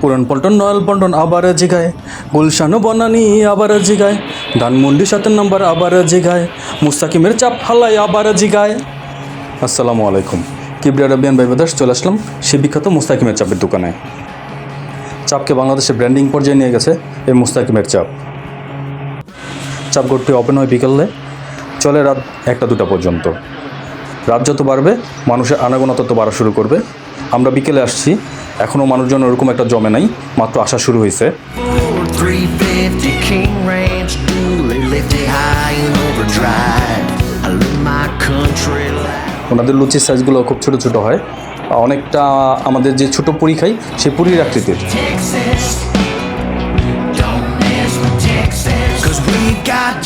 পুরন পল্টন নয়াল পল্টন আবার জিগায়। গুলশান বনানি আবার জিগায়। ধানমন্ডি সাত নম্বর আবার জিগায়। মুস্তাকিমের চাপ হালাই আবার জিগায়। আসসালামু আলাইকুম। কিবরিয়া রাবিয়ান বাইবাদাস চলে আসলাম সে বিখ্যাত মুস্তাকিমের চাপের দোকানে। চাপকে বাংলাদেশে ব্র্যান্ডিং পর্যায়ে নিয়ে গেছে এই মুস্তাকিমের চাপ। চাপ ঘরটি ওপেন হয় বিকেলে, চলে রাত একটা দুটা পর্যন্ত। রাত যত বাড়বে, মানুষের আনাগোনা তত বাড়া শুরু করবে। আমরা বিকেলে আসছি। এখনও মানুষজন ওরকম একটা জমে নাই মাত্র আসা শুরু হয়েছে। ওনাদের লুচির সাইজগুলো খুব ছোটো ছোটো হয়। অনেকটা আমাদের যে ছোটো পুরি খাই সে পুরীর আকৃতির। Got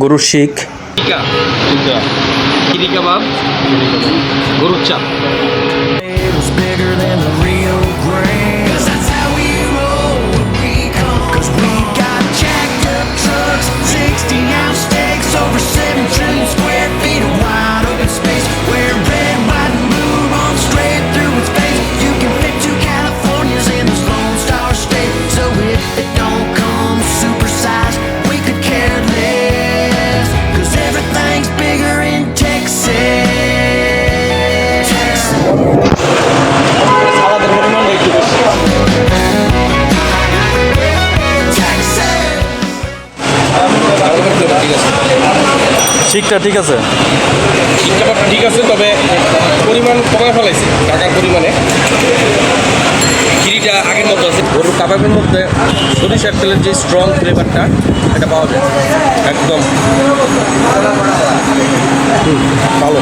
গরুর শিখ। টিকা। কিরি কাবাব গরুর চাপ শিখটা ঠিক আছে? ঠিক আছে, তবে পরিমাণ কমায় ফেলাইছে, টাকার পরিমাণে। খিরিটা আগের মতো আছে, গরুর কাবাবের মধ্যে সরিষার তেলের যে স্ট্রং ফ্লেভারটা এটা পাওয়া যায়। একদম। ভালো।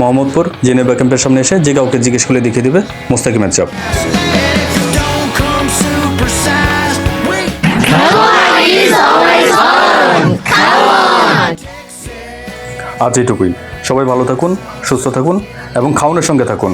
মোহাম্মদপুর, জেনেভা ক্যাম্পের সামনে এসে যে কাউকে জিজ্ঞেস করলে দেখিয়ে দেবে মোস্তাকিমের জব আজ এটুকুই সবাই ভালো থাকুন, সুস্থ থাকুন এবং খাওনের সঙ্গে থাকুন।